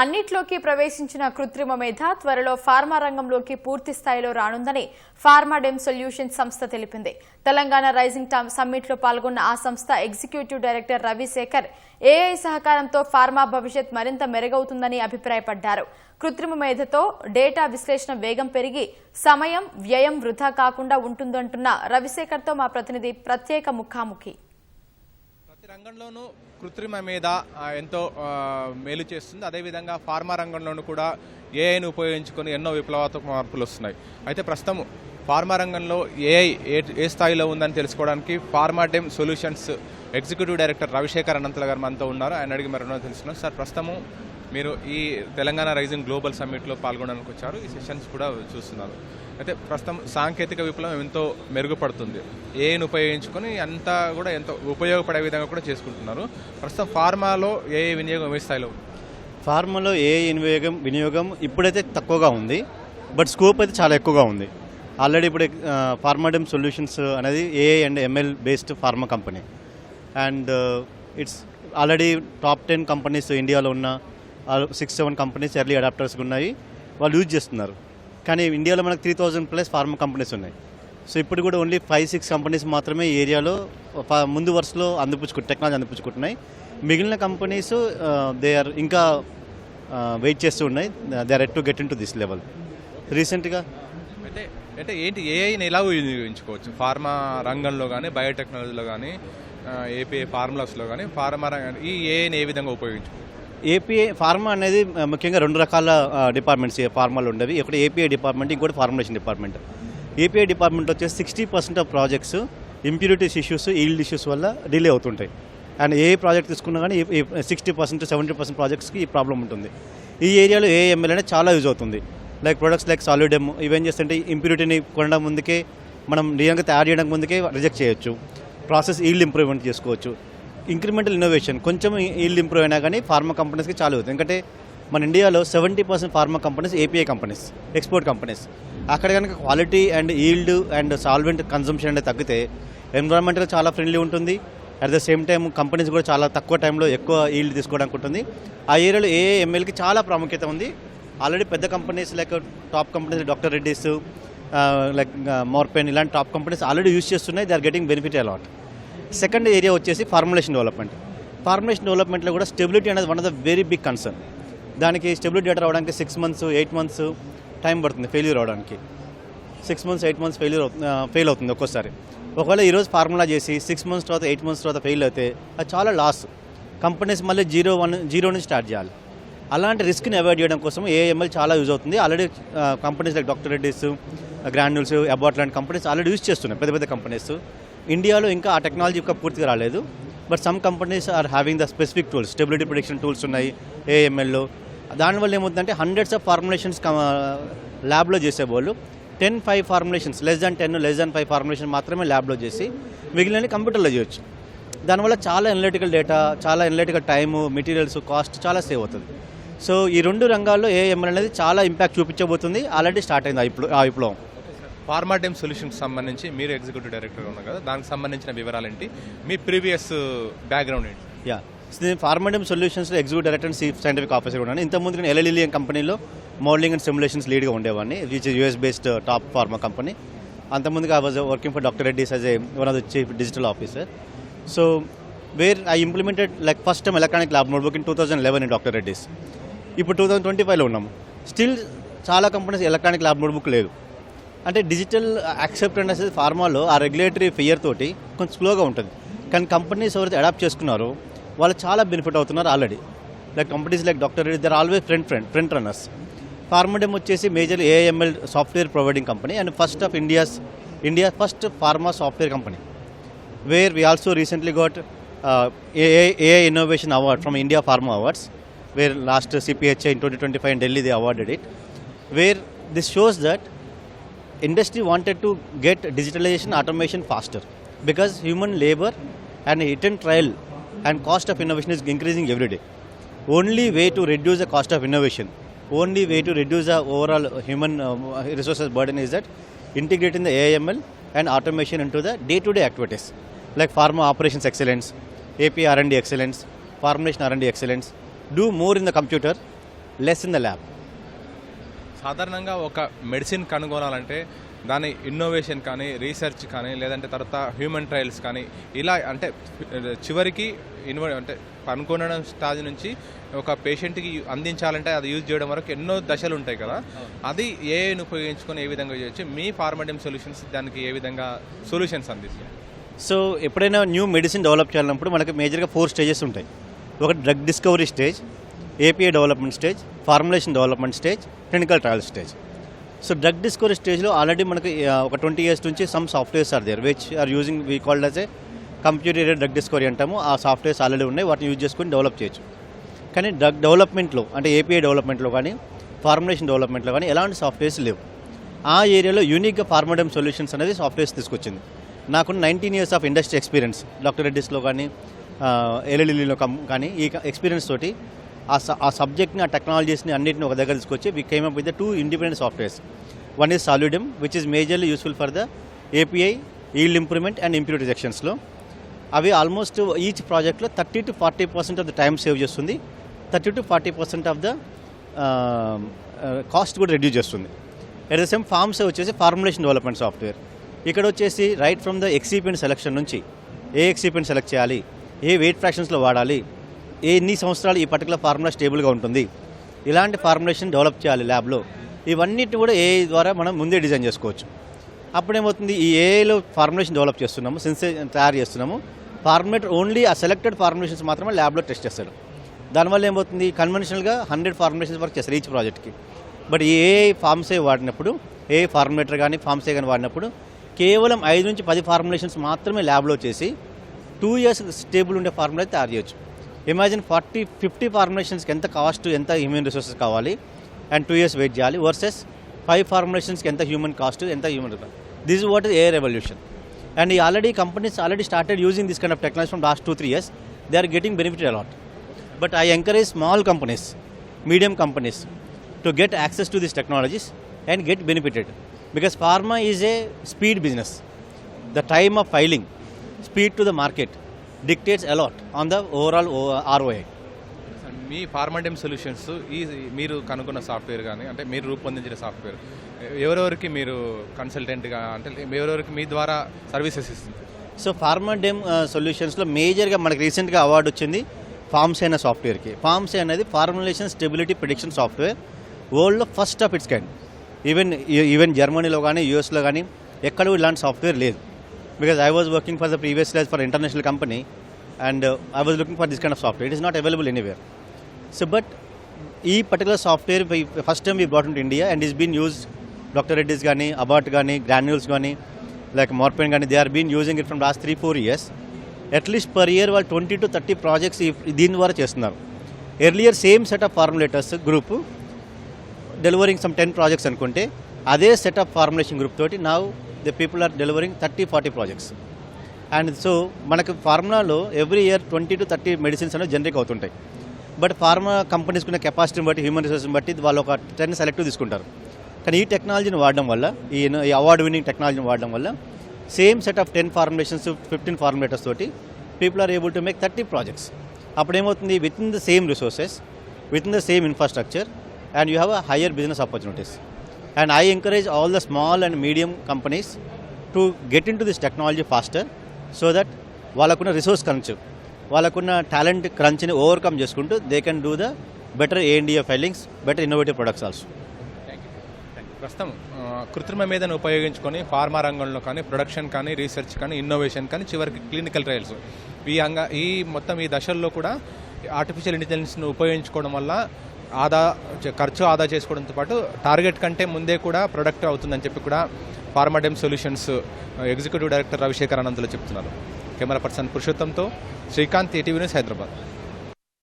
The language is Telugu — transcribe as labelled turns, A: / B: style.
A: అన్నిట్లోకి ప్రవేశించిన కృత్రిమ మేధ త్వరలో ఫార్మా రంగంలోకి పూర్తి స్థాయిలో రానుందని ఫార్మాడెమ్ సొల్యూషన్స్ సంస్థ తెలిపింది. తెలంగాణ రైజింగ్ టామ్ సమ్మిట్లో పాల్గొన్న ఆ సంస్థ ఎగ్జిక్యూటివ్ డైరెక్టర్ రవిశేఖర్ ఏఐ సహకారంతో ఫార్మా భవిష్యత్ మరింత మెరుగవుతుందని అభిప్రాయపడ్డారు. కృత్రిమ మేధతో డేటా విశ్లేషణ వేగం పెరిగి సమయం వ్యయం వృధా కాకుండా ఉంటుందంటున్న రవిశేఖర్తో మా ప్రతినిధి ప్రత్యేక ముఖాముఖి.
B: రంగంలోనూ కృత్రిమ మీద ఎంతో మేలు చేస్తుంది. అదేవిధంగా ఫార్మా రంగంలోనూ కూడా ఏఐని ఉపయోగించుకొని ఎన్నో విప్లవాత్మక మార్పులు వస్తున్నాయి. అయితే ప్రస్తుతం ఫార్మా రంగంలో ఏఐ ఏ ఏ స్థాయిలో ఉందని తెలుసుకోవడానికి PharmaDEM solutions executive director Ravishekhar Anantala గారు మనతో ఉన్నారు. ఆయన అడిగి మరెన్నో తెలుసుకున్నాం. సార్ ప్రస్తుతము మీరు ఈ తెలంగాణ రైజింగ్ గ్లోబల్ సమ్మిట్లో పాల్గొనడానికి వచ్చారు. ఈ సెషన్స్ కూడా చూస్తున్నారు. అయితే ప్రస్తుతం సాంకేతిక విప్లవం ఎంతో మెరుగుపడుతుంది. ఏఐని ఉపయోగించుకొని అంతా కూడా ఎంతో ఉపయోగపడే విధంగా కూడా చేసుకుంటున్నారు. ప్రస్తుతం ఫార్మాలో ఏ వినియోగం ఏ స్థాయిలో
C: ఫార్మాలో ఏ వినియోగం వినియోగం ఇప్పుడైతే తక్కువగా ఉంది. బట్ స్కోప్ అయితే చాలా ఎక్కువగా ఉంది. ఆల్రెడీ ఇప్పుడు ఫార్మాడమ్ సొల్యూషన్స్ అనేది AI and ML based pharma company. And it's already top ten companies ఇండియాలో ఉన్న six seven companies early adopters ఉన్నాయి వాళ్ళు యూజ్ చేస్తున్నారు. కానీ ఇండియాలో మనకు three thousand plus pharma companies ఉన్నాయి. సో ఇప్పుడు కూడా ఓన్లీ ఫైవ్ సిక్స్ కంపెనీస్ మాత్రమే ఏరియాలో ఫ- ముందు వరుసలో అందిపుచ్చుకు టెక్నాలజీ అందిపుచ్చుకుంటున్నాయి. మిగిలిన కంపెనీస్ దే ఆర్ ఇంకా వెయిట్ చేస్తూ ఉన్నాయి. They are yet to get into this level రీసెంట్గా
B: అంటే అంటే ఏంటి? ఏఐని ఎలా వినియోగించుకోవచ్చు? ఫార్మా రంగంలో కానీ బయోటెక్నాలజీలో కానీ ఏపీ ఫార్ములాస్లో కానీ ఫార్మా రంగం ఈ ఏఐని ఏ విధంగా ఉపయోగించుకోవచ్చు?
C: ఏపీఏ ఫార్మా అనేది ముఖ్యంగా రెండు రకాల డిపార్ట్మెంట్స్ ఫార్మాలు ఉండేవి. ఒకటి ఏపీఐ డిపార్ట్మెంట్ ఇంకోటి ఫార్ములేషన్ డిపార్ట్మెంట్. ఏపీఐ డిపార్ట్మెంట్ వచ్చేసి sixty percent of projects impurities issues yield issues వల్ల డిలే అవుతుంటాయి. అండ్ ఏ ప్రాజెక్ట్ తీసుకున్నా కానీ సిక్స్టీ పర్సెంట్ సెవెంటీ పర్సెంట్ ప్రాజెక్ట్స్కి ఈ ప్రాబ్లం ఉంటుంది. ఈ ఏరియాలో ఏఎంఎల్ అనేది చాలా యూజ్ అవుతుంది. లైక్ ప్రొడక్ట్స్ లైక్ సాలిడెమ్ ఇవేం చేస్తుంటే ఇంప్యూరిటీని కొనడం ముందుకే మనం నిజంగా తయారు చేయడం ముందుకే రిజెక్ట్ చేయొచ్చు. ప్రాసెస్ ఈల్డ్ ఇంప్రూవ్మెంట్ చేసుకోవచ్చు. ఇంక్రిమెంటల్ ఇన్నోవేషన్ కొంచెం ఈల్డ్ ఇంప్రూవ్ అయినా కానీ ఫార్మా కంపెనీస్కి చాలు అవుతుంది. ఎందుకంటే మన ఇండియాలో seventy percent pharma companies API companies export companies అక్కడ కనుక quality and yield and solvent consumption అనేది తగ్గితే ఎన్విరాన్మెంటల్ చాలా ఫ్రెండ్లీ ఉంటుంది. At the same time companies కూడా చాలా తక్కువ టైంలో ఎక్కువ ఈల్డ్ తీసుకోవడానికి ఉంటుంది. ఆ ఏరియాలో ఏ చాలా ప్రాముఖ్యత ఉంది. ఆల్రెడీ పెద్ద companies like top companies doctor Reddy's like Morepen ఇలాంటి టాప్ కంపెనీస్ ఆల్రెడీ యూస్ చేస్తున్నాయి. They are getting benefit a lot second area వచ్చేసి ఫార్ములేషన్ డెవలప్మెంట్. ఫార్ములేషన్ డెవలప్మెంట్లో కూడా స్టెబిలిటీ అనేది one of the very big concern. దానికి స్టెబిలిటీ డేటా రావడానికి six months eight months time పడుతుంది ఫెయిల్యూర్ అవడానికి six months eight months failure fail అవుతుంది ఒక్కోసారి. ఒకవేళ ఈరోజు ఫార్ములా చేసి సిక్స్ మంత్స్ తర్వాత ఎయిట్ మంత్స్ తర్వాత ఫెయిల్ అయితే అది చాలా లాస్. కంపెనీస్ మళ్ళీ జీరో వన్ జీరో నుంచి స్టార్ట్ చేయాలి. అలాంటి రిస్క్ని అవాయిడ్ చేయడం కోసం ఏఎంఎల్ చాలా యూజ్ అవుతుంది. Already companies like doctor Reddy's granules Abbott లాంటి కంపెనీస్ ఆల్రెడీ యూజ్ చేస్తున్నాయి పెద్ద పెద్ద కంపెనీస్. ఇండియాలో ఇంకా ఆ టెక్నాలజీ ఇంకా పూర్తిగా రాలేదు. But some companies are having the specific tools. Stability prediction tools ఉన్నాయి ఏఎంఎల్లో దానివల్ల ఏమవుతుందంటే హండ్రెడ్స్ ఆఫ్ ఫార్ములేషన్స్ ల్యాబ్లో చేసేవాళ్ళు. Ten five formulations less than ten less than five formulation మాత్రమే ల్యాబ్లో చేసి మిగిలిన కంప్యూటర్లో చేయొచ్చు. దానివల్ల చాలా ఎనలిటికల్ డేటా చాలా ఎనలిటికల్ టైము మెటీరియల్స్ కాస్ట్ చాలా సేవ్ అవుతుంది. సో ఈ రెండు రంగాల్లో ఏఎంఎల్ అనేది చాలా ఇంపాక్ట్ చూపించబోతుంది. ఆల్రెడీ స్టార్ట్ అయింది ఆ విప్లవం.
B: ఫార్మాడెమ్ సొల్యూషన్కి సంబంధించి మీరు ఎగ్జిక్యూటివ్ డైరెక్టర్ ఉన్నారు కదా దానికి సంబంధించిన వివరాలు ఏంటి మీ ప్రీవియస్ uh, బ్యాక్గ్రౌండ్ ఏంటి?
C: యా. నేను ఫార్మాడెమ్ సొల్యూషన్స్లో executive director and chief scientific officer ఉన్నాను. ఇంతకుముందు నేను ఎల్ఎల్ఈఎం కంపెనీలో మోడలింగ్ అండ్ సిమ్యులేషన్స్ లీడ్గా ఉండేవాడిని which US based top pharma company అంతకుముందుగా I was working for doctor Reddy's as a one of the chief digital officer so where I implemented like first time electronic lab notebook in two thousand eleven in doctor Reddy's ఇప్పుడు టూ థౌసండ్ ట్వంటీ ఫైవ్లో ఉన్నాము. స్టిల్ చాలా కంపెనీస్ ఎలక్ట్రానిక్ ల్యాబ్ నోట్బుక్ లేదు. అంటే డిజిటల్ యాక్సెప్టెన్స్ అనేది ఫార్మాలో ఆ రెగ్యులేటరీ ఫియర్ తోటి కొంచెం స్లోగా ఉంటుంది. కానీ కంపెనీస్ ఎవరైతే అడాప్ట్ చేసుకున్నారో వాళ్ళు చాలా బెనిఫిట్ అవుతున్నారు already like companies like doctor Reddy they're always front front front runners PharmaDEM వచ్చేసి major AML software providing company and first of India's India first pharma software company where we also recently got uh, innovation award from India pharma awards where last where last twenty twenty 2025 in Delhi they awarded it, where this shows industry wanted to get digitalization automation faster because human labor and hidden trial and cost of innovation is increasing every day. Only way to reduce the cost of innovation, only way to reduce the overall human uh, resources burden is that integrating the AIML and automation into the day-to-day -day activities like pharma operations excellence, AP R&D excellence, formulation R&D excellence. Do more in the computer, less in the lab.
B: సాధారణంగా ఒక మెడిసిన్ కనుగొనాలంటే దాని ఇన్నోవేషన్ కానీ రీసెర్చ్ కానీ లేదంటే తర్వాత హ్యూమన్ ట్రయల్స్ కానీ ఇలా అంటే చివరికి ఇన్వ అంటే కనుగొనడం స్టాజ్ నుంచి ఒక పేషెంట్కి అందించాలంటే అది యూజ్ చేయడం వరకు ఎన్నో దశలు ఉంటాయి కదా. అది ఏఐని ఉపయోగించుకొని ఏ విధంగా చేయొచ్చు? మీ ఫార్మడియం సొల్యూషన్స్ దానికి ఏ విధంగా సొల్యూషన్స్ అందిస్తాయి?
C: సో ఎప్పుడైనా న్యూ మెడిసిన్ డెవలప్ చేయాలన్నప్పుడు మనకి మేజర్గా ఫోర్ స్టేజెస్ ఉంటాయి. ఒకటి drug discovery stage API development stage formulation development stage clinical trial stage so drug discovery స్టేజ్లో ఆల్రెడీ మనకి ఒక ట్వంటీ ఇయర్స్ నుంచి some softwares are there which are using we called as a computer drug discovery అంటాము. ఆ సాఫ్ట్వేర్స్ ఆల్రెడీ ఉన్నాయి వాటిని యూజ్ చేసుకొని డెవలప్ చేయొచ్చు. కానీ డ్రగ్ డెవలప్మెంట్లో అంటే ఏపీఐ డెవలప్మెంట్లో కానీ ఫార్ములేషన్ డెవలప్మెంట్లో కానీ ఎలాంటి సాఫ్ట్వేర్స్ లేవు. ఆ ఏరియాలో యూనిక్గా ఫార్మడమ్ సొల్యూషన్స్ అనేది సాఫ్ట్వేర్స్ తీసుకొచ్చింది. నాకు nineteen years of industry experience doctor రెడ్డిస్లో కానీ ఎల్ఎల్ఈలో కానీ ఈ ఎక్స్పీరియన్స్ తోటి ఆ సబ్జెక్ట్ని ఆ టెక్నాలజీస్ని అన్నింటిని ఒక దగ్గర తీసుకొచ్చి we came up with two independent softwares one is SoluDEM which is majorly useful for the API yield improvement and impurity సెక్షన్స్లో అవి ఆల్మోస్ట్ ఈచ్ ప్రాజెక్ట్లో thirty to forty percent of the time save చేస్తుంది. Thirty to forty percent of the cost కూడా రెడ్యూస్ చేస్తుంది. ఎట్ ద సేమ్ ఫార్మ్స్ వచ్చేసి ఫార్ములేషన్ డెవలప్మెంట్ సాఫ్ట్వేర్ ఇక్కడ వచ్చేసి right from the excipient selection నుంచి ఏ ఎక్సిపెంట్ సెలెక్ట్ చేయాలి ఏ వెయిట్ ఫ్రాక్షన్స్లో వాడాలి ఎన్ని సంవత్సరాలు ఈ పర్టికులర్ ఫార్ములా స్టేబుల్గా ఉంటుంది? ఇలాంటి ఫార్ములేషన్ డెవలప్ చేయాలి ల్యాబ్లో ఇవన్నిటి కూడా ఏఐ ద్వారా మనం ముందే డిజైన్ చేసుకోవచ్చు. అప్పుడేమవుతుంది? ఈ ఏఐలో ఫార్ములేషన్ డెవలప్ చేస్తున్నాము సిన్సే తయారు చేస్తున్నాము. ఫార్ములేటర్ ఓన్లీ ఆ సెలెక్టెడ్ ఫార్ములేషన్స్ మాత్రమే ల్యాబ్లో టెస్ట్ చేస్తాడు. దానివల్ల ఏమవుతుంది? కన్వెన్షనల్గా హండ్రెడ్ ఫార్ములేషన్స్ వరకు చేస్తారు ఈచ్ ప్రాజెక్ట్కి బట్ ఏ ఫార్మ్సే వాడినప్పుడు ఏ ఫార్ములేటర్ కానీ ఫార్మ్సే కానీ వాడినప్పుడు కేవలం ఐదు నుంచి పది ఫార్ములేషన్స్ మాత్రమే ల్యాబ్లో చేసి టూ ఇయర్స్ స్టేబుల్ ఉండే ఫార్ములా తయారు చేయొచ్చు. ఇమాజిన్ ఫార్టీ ఫిఫ్టీ ఫార్ములేషన్స్కి ఎంత కాస్ట్ ఎంత హ్యూమన్ రిసోర్సెస్ కావాలి? అండ్ టూ ఇయర్స్ వెయిట్ చేయాలి. వర్సెస్ ఫైవ్ ఫార్ములేషన్స్కి ఎంత హ్యూమన్ కాస్ట్ ఎంత human this what is a revolution and ఈ already companies already started using this kind of technology from last two three years they are getting benefit a lot but I encourage small companies medium companies to get access to this technologies and get benefited because pharma is a speed business the time of filing speed to the market dictates a lot on the overall ROI.
B: మీ ఫార్మడియం సొల్యూషన్స్ ఈ మీరు కనుగొన్న సాఫ్ట్వేర్ కానీ అంటే మీరు రూపొందించిన సాఫ్ట్వేర్ ఎవరెవరికి మీరు కన్సల్టెంట్గా అంటే ఎవరెవరికి మీ ద్వారా సర్వీసెస్ ఇస్తుంది?
C: సో ఫార్మా డెమ్ సొల్యూషన్స్లో మేజర్గా మనకి రీసెంట్గా అవార్డు వచ్చింది ఫార్మ్స్ అయిన సాఫ్ట్వేర్కి ఫార్మ్స్ అనేది ఫార్ములేషన్ స్టెబిలిటీ ప్రిడిక్షన్ సాఫ్ట్వేర్ వరల్డ్లో first of its kind even even జర్మనీలో కానీ యూఎస్లో కానీ ఎక్కడ ఇలాంటి సాఫ్ట్వేర్ లేదు. Because I was working for the previous lies for international company and I was looking for this kind of software it is not available anywhere so but ఈ particular software first time we brought in India and is been use doctor Reddy's కానీ అబార్ట్ కానీ గ్రాన్యూల్స్ కానీ లైక్ మార్పెన్ కానీ they are been using it from last three four years at least per year వాళ్ళు ట్వంటీ టు థర్టీ ప్రాజెక్ట్స్ దీని ద్వారా చేస్తున్నారు. Earlier same set of formulators group delivering some ten projects అనుకుంటే అదే సెట్ ఆఫ్ ఫార్ములేషన్ గ్రూప్ తోటి నా the people are delivering thirty forty projects and so మనకు ఫార్ములాలో every year twenty to thirty medicines అనేవి జనరిక్ అవుతుంటాయి. బట్ ఫార్మా కంపెనీస్ ఉన్న కెపాసిటీని బట్టి హ్యూమన్ రిసోర్స్ని బట్టి వాళ్ళు ఒక టెన్ సెలెక్టివ్ తీసుకుంటారు. కానీ ఈ టెక్నాలజీని వాడడం వల్ల ఈ ఈ అవార్డు విన్నింగ్ టెక్నాలజీని వాడడం వల్ల same set of ten formulations fifteen formulators తోటి people are able to make thirty projects అప్పుడు ఏమవుతుంది within the same resources within the same infrastructure and you have a higher business opportunities and I encourage all the small and medium companies to get into this technology faster so that వాళ్ళకున్న రిసోర్స్ క్రంచ్ వాళ్ళకున్న టాలెంట్ క్రంచ్ని ఓవర్కమ్ చేసుకుంటూ they can do the better ANDA filings better innovative products also
B: ప్రస్తుతం కృత్రిమ మీదను ఉపయోగించుకొని ఫార్మా రంగంలో కానీ ప్రొడక్షన్ కానీ రీసెర్చ్ కానీ ఇన్నోవేషన్ కానీ చివరికి క్లినికల్ ట్రయల్స్ ఈ అంగ ఈ మొత్తం ఈ దశల్లో కూడా ఆర్టిఫిషియల్ ఇంటెలిజెన్స్ను ఉపయోగించుకోవడం వల్ల ఆదా ఖర్చు ఆదా చేసుకోవడంతో పాటు టార్గెట్ కంటే ముందే కూడా ప్రొడక్ట్ అవుతుందని చెప్పి కూడా Pharmadem solutions executive director Ravishekar Ananthulu చెప్తున్నారు. కెమెరా పర్సన్ పురుషోత్తంతో శ్రీకాంత్ ఈటీవీ న్యూస్ హైదరాబాద్.